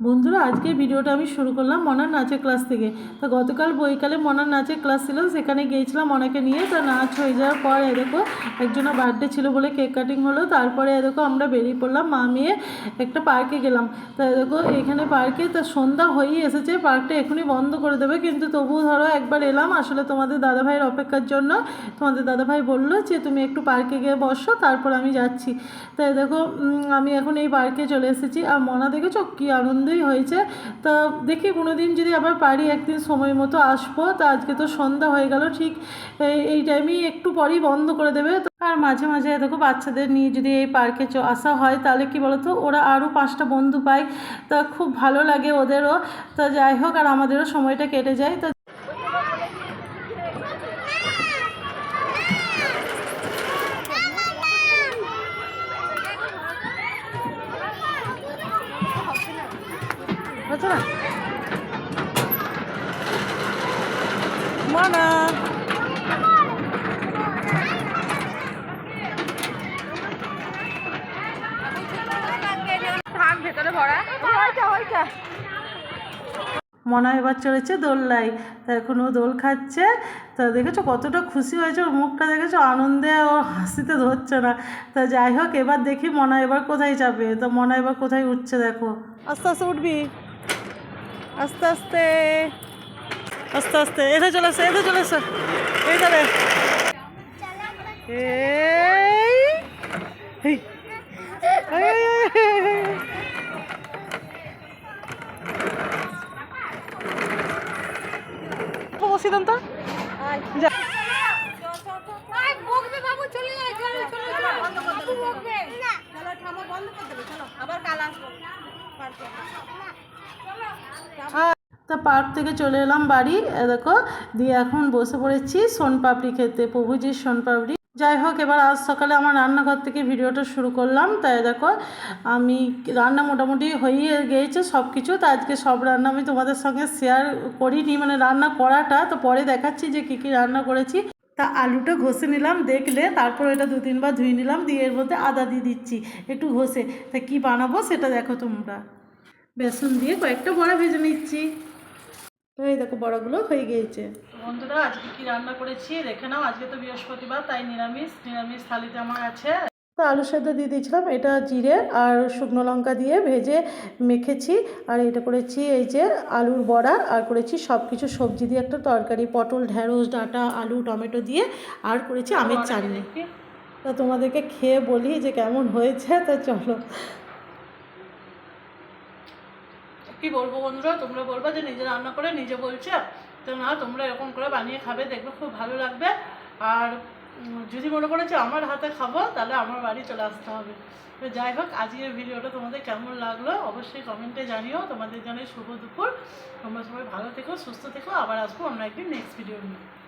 বন্ধুরা আজকে ভিডিওটা আমি শুরু করলাম মনার নাচের ক্লাস থেকে। তো গতকাল বৈকালে মনার নাচের ক্লাস ছিল, সেখানে গিয়েছিলাম অনেকে নিয়ে। তা নাচ হয়ে যাওয়ার পর এরকম একজনের বার্থডে ছিল বলে কেক কাটিং হলো। তারপরে এরকম আমরা বেরিয়ে পড়লাম, মা মেয়ে একটা পার্কে গেলাম। তো এরকম এখানে পার্কে তো সন্ধ্যা হয়েই এসেছে। পার্কটা এখনই বন্ধ করে দেবে, কিন্তু তবুও ধরো একবার এলাম। আসলে তোমাদের দাদাভাইয়ের অপেক্ষার জন্য তোমাদের দাদাভাই বলল যে, তুমি একটু পার্কে গিয়ে বসো, তারপর আমি যাচ্ছি। তাই দেখো আমি এখন এই পার্কে চলে এসেছি। আর মনা দেখেছ, কী আনন্দই হয়েছে। তা দেখি কোনো দিন যদি আবার পারি একদিন সময় মতো আসব। তা আজকে তো সন্ধ্যা হয়ে গেল, ঠিক এই টাইমেই একটু পরেই বন্ধ করে দেবে। আর মাঝে মাঝে দেখো বাচ্চাদের নিয়ে যদি এই পার্কে আসা হয়, তাহলে কি বলতো? ওরা আরও পাঁচটা বন্ধু পায়। তা খুব ভালো লাগে ওদেরও। তা যাই হোক, আর আমাদেরও সময়টা কেটে যায়। তো না? মানা। মনা এবার চলেছে দোলনায় তা এখন ও দোল খাচ্ছে। তা দেখেছ কতটা খুশি হয়েছে? ওর মুখটা দেখেছ? আনন্দে ও হাসিতে ধরছে না। তা যাই হোক, এবার দেখি মনা এবার কোথায় যাবে? তো মনা এবার কোথায় উঠছে দেখো। আস্তে আস্তে উঠবি। আস্তে আস্তে। আস্তে আস্তে। এসে চলে এসে এসে চলে এসে এই তো চলো আবার কাল আসব। তা পার্ক থেকে চলে এলাম বাড়ি দেখো, দিয়ে এখন বসে পড়েছি সোনপাপড়ি খেতে, প্রভুজির সোনপাপড়ি যাই হোক, এবার আজ সকালে আমার রান্নাঘর থেকে ভিডিওটা শুরু করলাম, তাই দেখো, আমি রান্না মোটামুটি হয়ে গিয়েছে সব কিছু তা আজকে সব রান্না আমি তোমাদের সঙ্গে শেয়ার করিনি মানে রান্না করাটা, তো পরে দেখাচ্ছি যে কী কী রান্না করেছি। তা আলুটা ঘষে নিলাম, দেখলে তারপর এটা দু তিনবার ধুয়ে নিলাম, দিয়ে এর মধ্যে আদা দিয়ে দিচ্ছি, একটু ঘষে, তা কী বানাবো সেটা দেখো তোমরা। বেসন দিয়ে কয়েকটা বড়া ভেজে নিচ্ছি। তো এই দেখো বড়াগুলো হয়ে গিয়েছে। বন্ধুরা আজকে কি রান্না করেছি? দেখে নাও আজকে তো বৃহস্পতিবার তাই নিরামিষ। নিরামিষ থালিতে আমার আছে। তো আলু সেদ্ধ দিয়ে দিয়েছিলাম এটা জিরে আর শুকনো লঙ্কা দিয়ে ভেজে মেখেছি। আর এটা করেছি এই যে আলুর বড়া আর করেছি সব কিছু সবজি দিয়ে একটা তরকারি পটল ঢ্যাঁড়স ডাঁটা আলু টমেটো দিয়ে আর করেছি আমের চাটনি। তো তোমাদেরকে খেয়ে বলি যে কেমন হয়েছে তো চলো। কি বলব বন্ধুরা? তোমরা বলবা যে নিজে রান্না করে নিজে বলছে। তো না, তোমরা এরকম করে বানিয়ে খাবে, দেখবে খুব ভালো লাগবে। আর যদি মনে করো যে আমার হাতে খাব, তাহলে আমার বাড়ি চলে আসতে হবে। তো যাই হোক, আজকের ভিডিওটা তোমাদের কেমন লাগল অবশ্যই কমেন্টে জানিও। তোমাদের জানাই শুভ দুপুর। তোমরা সবাই ভালো থেকো, সুস্থ থেকো। আবার আসব অন্য একদিন নেক্সট ভিডিও নিয়ে।